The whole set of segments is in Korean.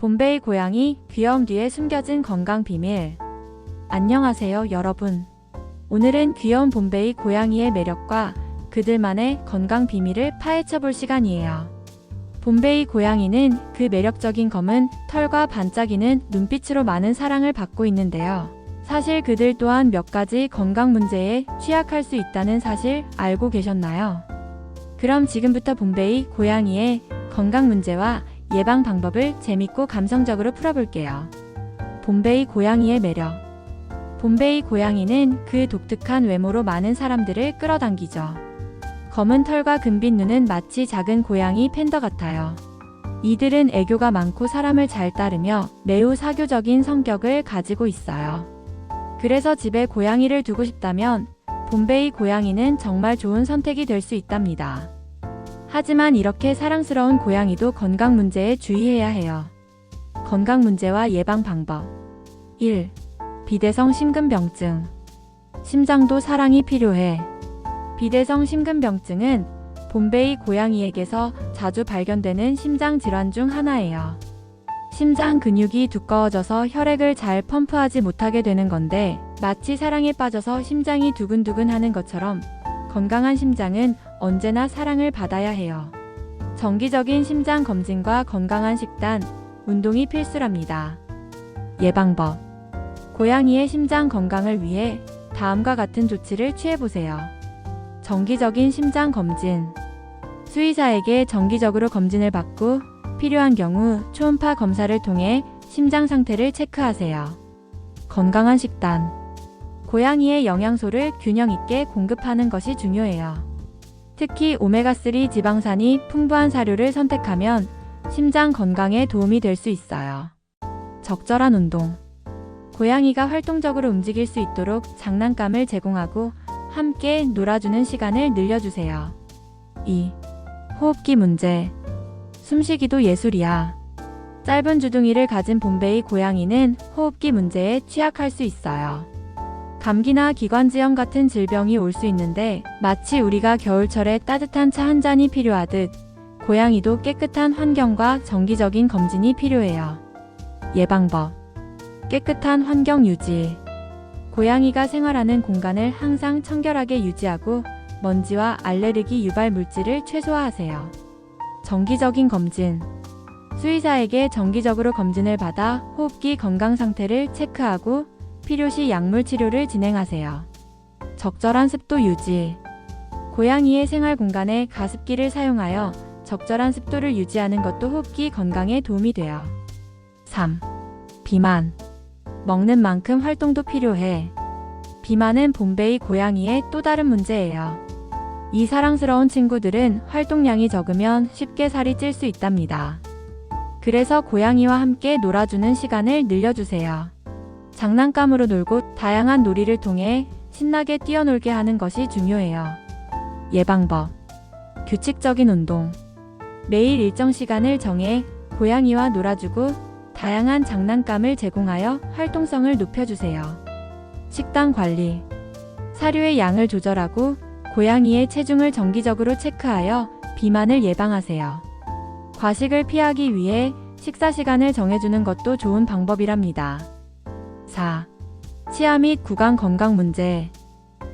봄베이 고양이 귀여움 뒤에 숨겨진 건강 비밀. 안녕하세요, 여러분. 오늘은 귀여운 봄베이 고양이의 매력과 그들만의 건강 비밀을 파헤쳐 볼 시간이에요. 봄베이 고양이는 그 매력적인 검은 털과 반짝이는 눈빛으로 많은 사랑을 받고 있는데요. 사실 그들 또한 몇 가지 건강 문제에 취약할 수 있다는 사실 알고 계셨나요? 그럼 지금부터 봄베이 고양이의 건강 문제와 예방 방법을 재밌고 감성적으로 풀어볼게요. 봄베이 고양이의 매력. 봄베이 고양이는 그 독특한 외모로 많은 사람들을 끌어당기죠. 검은 털과 금빛 눈은 마치 작은 고양이 팬더 같아요. 이들은 애교가 많고 사람을 잘 따르며 매우 사교적인 성격을 가지고 있어요. 그래서 집에 고양이를 두고 싶다면 봄베이 고양이는 정말 좋은 선택이 될 수 있답니다. 하지만 이렇게 사랑스러운 고양이도 건강 문제에 주의해야 해요. 건강 문제와 예방 방법. 1. 비대성 심근병증. 심장도 사랑이 필요해. 비대성 심근병증은 봄베이 고양이에게서 자주 발견되는 심장 질환 중 하나예요. 심장 근육이 두꺼워져서 혈액을 잘 펌프하지 못하게 되는 건데 마치 사랑에 빠져서 심장이 두근두근 하는 것처럼 건강한 심장은 언제나 사랑을 받아야 해요. 정기적인 심장 검진과 건강한 식단, 운동이 필수랍니다. 예방법. 고양이의 심장 건강을 위해 다음과 같은 조치를 취해보세요. 정기적인 심장 검진. 수의사에게 정기적으로 검진을 받고 필요한 경우 초음파 검사를 통해 심장 상태를 체크하세요. 건강한 식단. 고양이의 영양소를 균형 있게 공급하는 것이 중요해요. 특히 오메가3 지방산이 풍부한 사료를 선택하면 심장 건강에 도움이 될 수 있어요. 적절한 운동. 고양이가 활동적으로 움직일 수 있도록 장난감을 제공하고 함께 놀아주는 시간을 늘려주세요. 2. 호흡기 문제. 숨쉬기도 예술이야. 짧은 주둥이를 가진 봄베이 고양이는 호흡기 문제에 취약할 수 있어요. 감기나 기관지염 같은 질병이 올 수 있는데 마치 우리가 겨울철에 따뜻한 차 한 잔이 필요하듯 고양이도 깨끗한 환경과 정기적인 검진이 필요해요. 예방법. 깨끗한 환경 유지. 고양이가 생활하는 공간을 항상 청결하게 유지하고 먼지와 알레르기 유발 물질을 최소화하세요. 정기적인 검진. 수의사에게 정기적으로 검진을 받아 호흡기 건강 상태를 체크하고 필요시 약물 치료를 진행하세요. 적절한 습도 유지. 고양이의 생활 공간에 가습기를 사용하여 적절한 습도를 유지하는 것도 호흡기 건강에 도움이 돼요. 3. 비만. 먹는 만큼 활동도 필요해. 비만은 봄베이 고양이의 또 다른 문제예요. 이 사랑스러운 친구들은 활동량이 적으면 쉽게 살이 찔 수 있답니다. 그래서 고양이와 함께 놀아주는 시간을 늘려주세요. 장난감으로 놀고 다양한 놀이를 통해 신나게 뛰어놀게 하는 것이 중요해요. 예방법. 규칙적인 운동. 매일 일정 시간을 정해 고양이와 놀아주고 다양한 장난감을 제공하여 활동성을 높여주세요. 식단 관리. 사료의 양을 조절하고 고양이의 체중을 정기적으로 체크하여 비만을 예방하세요. 과식을 피하기 위해 식사 시간을 정해주는 것도 좋은 방법이랍니다. 4. 치아 및 구강 건강 문제.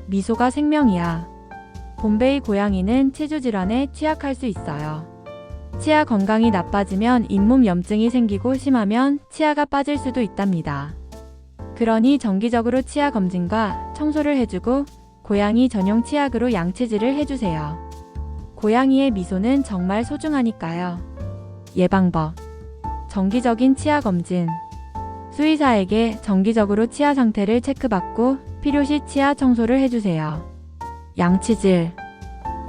미소가 생명이야. 봄베이 고양이는 치주 질환에 취약할 수 있어요. 치아 건강이 나빠지면 잇몸 염증이 생기고 심하면 치아가 빠질 수도 있답니다. 그러니 정기적으로 치아 검진과 청소를 해주고 고양이 전용 치약으로 양치질을 해주세요. 고양이의 미소는 정말 소중하니까요. 예방법. 정기적인 치아 검진. 수의사에게 정기적으로 치아 상태를 체크받고 필요시 치아 청소를 해주세요. 양치질.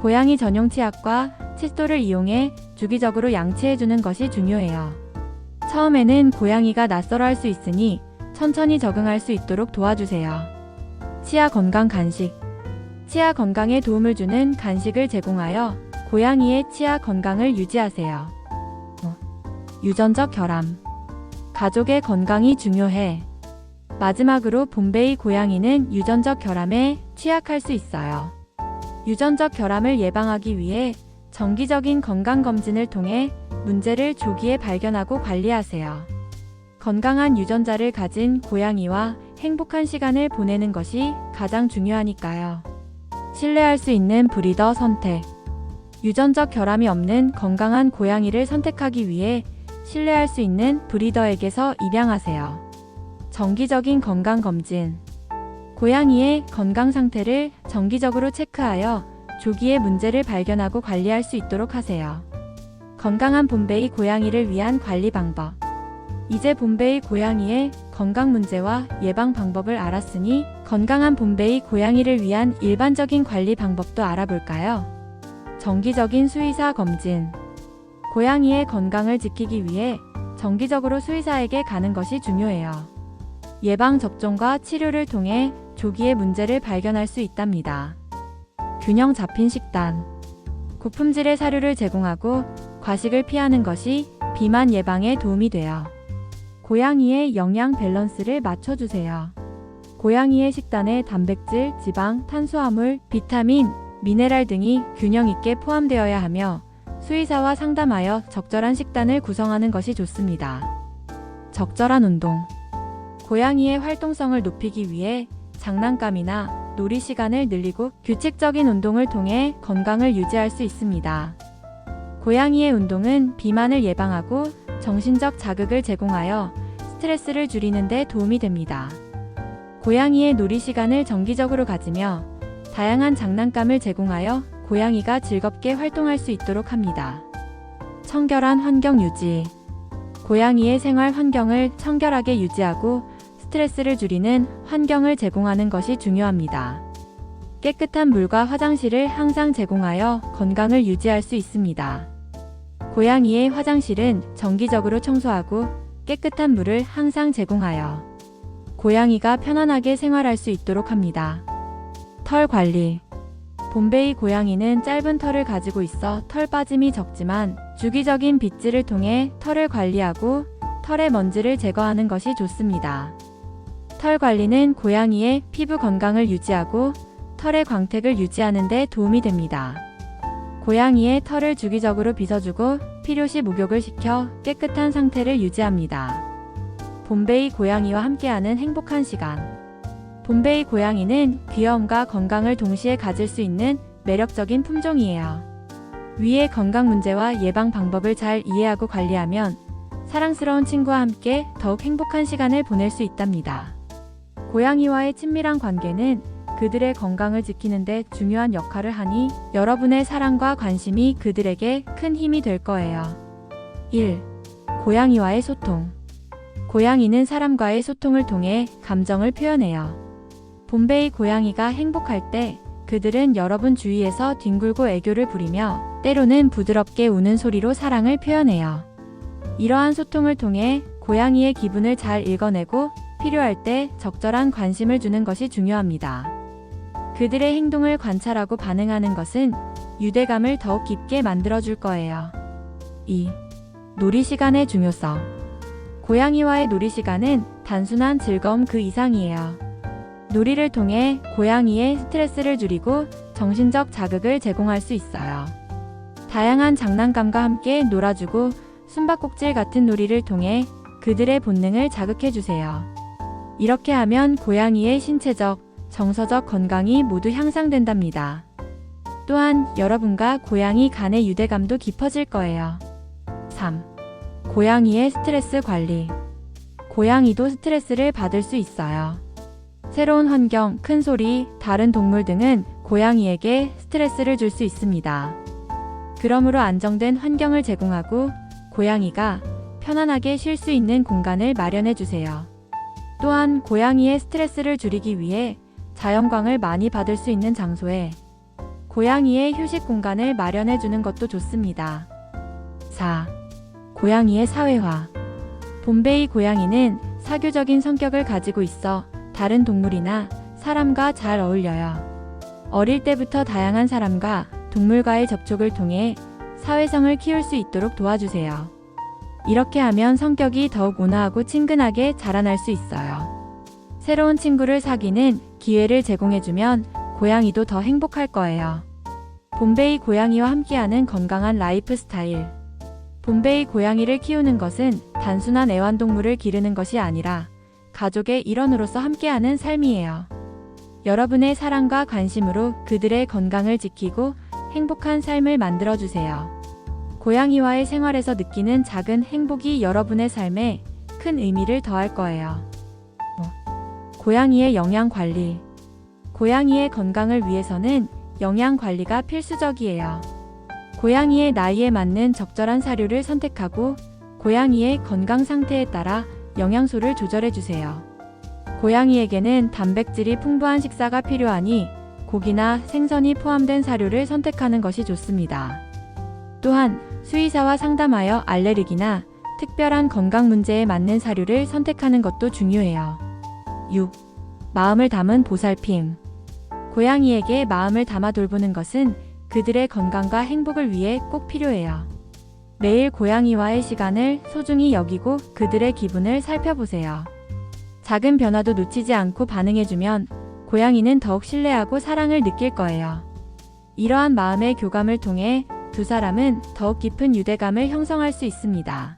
고양이 전용 치약과 칫솔을 이용해 주기적으로 양치해주는 것이 중요해요. 처음에는 고양이가 낯설어 할 수 있으니 천천히 적응할 수 있도록 도와주세요. 치아 건강 간식. 치아 건강에 도움을 주는 간식을 제공하여 고양이의 치아 건강을 유지하세요. 어, 유전적 결함. 가족의 건강이 중요해. 마지막으로 봄베이 고양이는 유전적 결함에 취약할 수 있어요. 유전적 결함을 예방하기 위해 정기적인 건강검진을 통해 문제를 조기에 발견하고 관리하세요. 건강한 유전자를 가진 고양이와 행복한 시간을 보내는 것이 가장 중요하니까요. 신뢰할 수 있는 브리더 선택. 유전적 결함이 없는 건강한 고양이를 선택하기 위해 신뢰할 수 있는 브리더에게서 입양하세요. 정기적인 건강검진. 고양이의 건강 상태를 정기적으로 체크하여 조기에 문제를 발견하고 관리할 수 있도록 하세요. 건강한 봄베이 고양이를 위한 관리 방법. 이제 봄베이 고양이의 건강 문제와 예방 방법을 알았으니 건강한 봄베이 고양이를 위한 일반적인 관리 방법도 알아볼까요? 정기적인 수의사 검진. 고양이의 건강을 지키기 위해 정기적으로 수의사에게 가는 것이 중요해요. 예방 접종과 치료를 통해 조기에 문제를 발견할 수 있답니다. 균형 잡힌 식단. 고품질의 사료를 제공하고 과식을 피하는 것이 비만 예방에 도움이 돼요. 고양이의 영양 밸런스를 맞춰주세요. 고양이의 식단에 단백질, 지방, 탄수화물, 비타민, 미네랄 등이 균형 있게 포함되어야 하며 수의사와 상담하여 적절한 식단을 구성하는 것이 좋습니다. 적절한 운동. 고양이의 활동성을 높이기 위해 장난감이나 놀이 시간을 늘리고 규칙적인 운동을 통해 건강을 유지할 수 있습니다. 고양이의 운동은 비만을 예방하고 정신적 자극을 제공하여 스트레스를 줄이는 데 도움이 됩니다. 고양이의 놀이 시간을 정기적으로 가지며 다양한 장난감을 제공하여 고양이가 즐겁게 활동할 수 있도록 합니다. 청결한 환경 유지. 고양이의 생활 환경을 청결하게 유지하고 스트레스를 줄이는 환경을 제공하는 것이 중요합니다. 깨끗한 물과 화장실을 항상 제공하여 건강을 유지할 수 있습니다. 고양이의 화장실은 정기적으로 청소하고 깨끗한 물을 항상 제공하여 고양이가 편안하게 생활할 수 있도록 합니다. 털 관리. 봄베이 고양이는 짧은 털을 가지고 있어 털 빠짐이 적지만 주기적인 빗질을 통해 털을 관리하고 털의 먼지를 제거하는 것이 좋습니다. 털 관리는 고양이의 피부 건강을 유지하고 털의 광택을 유지하는 데 도움이 됩니다. 고양이의 털을 주기적으로 빗어주고 필요시 목욕을 시켜 깨끗한 상태를 유지합니다. 봄베이 고양이와 함께하는 행복한 시간. 봄베이 고양이는 귀여움과 건강을 동시에 가질 수 있는 매력적인 품종이에요. 위의 건강 문제와 예방 방법을 잘 이해하고 관리하면 사랑스러운 친구와 함께 더욱 행복한 시간을 보낼 수 있답니다. 고양이와의 친밀한 관계는 그들의 건강을 지키는데 중요한 역할을 하니 여러분의 사랑과 관심이 그들에게 큰 힘이 될 거예요. 1. 고양이와의 소통. 고양이는 사람과의 소통을 통해 감정을 표현해요. 봄베이 고양이가 행복할 때 그들은 여러분 주위에서 뒹굴고 애교를 부리며 때로는 부드럽게 우는 소리로 사랑을 표현해요. 이러한 소통을 통해 고양이의 기분을 잘 읽어내고 필요할 때 적절한 관심을 주는 것이 중요합니다. 그들의 행동을 관찰하고 반응하는 것은 유대감을 더욱 깊게 만들어줄 거예요. 2. 놀이 시간의 중요성. 고양이와의 놀이 시간은 단순한 즐거움 그 이상이에요. 놀이를 통해 고양이의 스트레스를 줄이고 정신적 자극을 제공할 수 있어요. 다양한 장난감과 함께 놀아주고 숨바꼭질 같은 놀이를 통해 그들의 본능을 자극해주세요. 이렇게 하면 고양이의 신체적, 정서적 건강이 모두 향상된답니다. 또한 여러분과 고양이 간의 유대감도 깊어질 거예요. 3. 고양이의 스트레스 관리. 고양이도 스트레스를 받을 수 있어요. 새로운 환경, 큰 소리, 다른 동물 등은 고양이에게 스트레스를 줄 수 있습니다. 그러므로 안정된 환경을 제공하고 고양이가 편안하게 쉴 수 있는 공간을 마련해 주세요. 또한 고양이의 스트레스를 줄이기 위해 자연광을 많이 받을 수 있는 장소에 고양이의 휴식 공간을 마련해 주는 것도 좋습니다. 4. 고양이의 사회화. 봄베이 고양이는 사교적인 성격을 가지고 있어 다른 동물이나 사람과 잘 어울려요. 어릴 때부터 다양한 사람과 동물과의 접촉을 통해 사회성을 키울 수 있도록 도와주세요. 이렇게 하면 성격이 더욱 온화하고 친근하게 자라날 수 있어요. 새로운 친구를 사귀는 기회를 제공해주면 고양이도 더 행복할 거예요. 봄베이 고양이와 함께하는 건강한 라이프 스타일. 봄베이 고양이를 키우는 것은 단순한 애완동물을 기르는 것이 아니라 가족의 일원으로서 함께하는 삶이에요. 여러분의 사랑과 관심으로 그들의 건강을 지키고 행복한 삶을 만들어주세요. 고양이와의 생활에서 느끼는 작은 행복이 여러분의 삶에 큰 의미를 더할 거예요. 고양이의 영양 관리. 고양이의 건강을 위해서는 영양 관리가 필수적이에요. 고양이의 나이에 맞는 적절한 사료를 선택하고 고양이의 건강 상태에 따라 영양소를 조절해 주세요. 고양이에게는 단백질이 풍부한 식사가 필요하니 고기나 생선이 포함된 사료를 선택하는 것이 좋습니다. 또한 수의사와 상담하여 알레르기나 특별한 건강 문제에 맞는 사료를 선택하는 것도 중요해요. 6. 마음을 담은 보살핌. 고양이에게 마음을 담아 돌보는 것은 그들의 건강과 행복을 위해 꼭 필요해요. 매일 고양이와의 시간을 소중히 여기고 그들의 기분을 살펴보세요. 작은 변화도 놓치지 않고 반응해주면 고양이는 더욱 신뢰하고 사랑을 느낄 거예요. 이러한 마음의 교감을 통해 두 사람은 더욱 깊은 유대감을 형성할 수 있습니다.